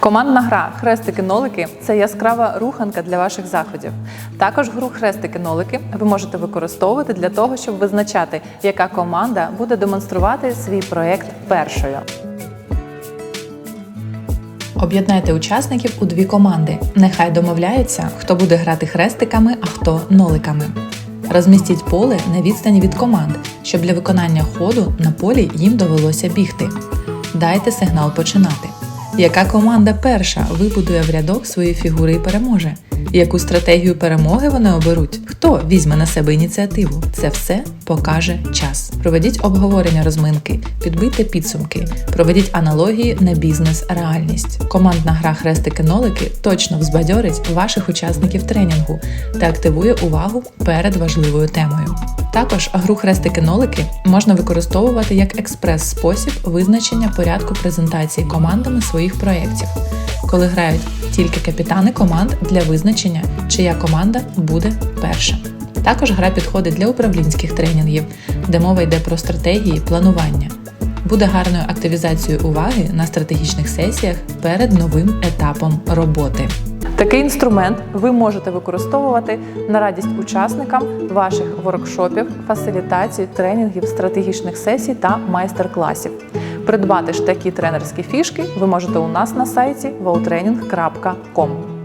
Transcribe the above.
Командна гра Хрестики-нолики це яскрава руханка для ваших заходів. Також гру Хрестики-нолики ви можете використовувати для того, щоб визначати, яка команда буде демонструвати свій проєкт першою. Об'єднайте учасників у дві команди. Нехай домовляються, хто буде грати хрестиками, а хто ноликами. Розмістіть поле на відстані від команд, щоб для виконання ходу на полі їм довелося бігти. Дайте сигнал починати. Яка команда перша вибудує в рядок свої фігури і переможе? Яку стратегію перемоги вони оберуть? Хто візьме на себе ініціативу? Це все покаже час. Проведіть обговорення розминки, підбийте підсумки, проведіть аналогії на бізнес-реальність. Командна гра хрестики-нолики точно взбадьорить ваших учасників тренінгу та активує увагу перед важливою темою. Також гру хрестики-нолики можна використовувати як експрес-спосіб визначення порядку презентації командами своїх проєктів, коли грають тільки капітани команд для визначення, чия команда буде перша. Також гра підходить для управлінських тренінгів, де мова йде про стратегії планування. Буде гарною активізацією уваги на стратегічних сесіях перед новим етапом роботи. Такий інструмент ви можете використовувати на радість учасникам ваших воркшопів, фасилітацій, тренінгів, стратегічних сесій та майстер-класів. Придбати ж такі тренерські фішки ви можете у нас на сайті wowtraining.com.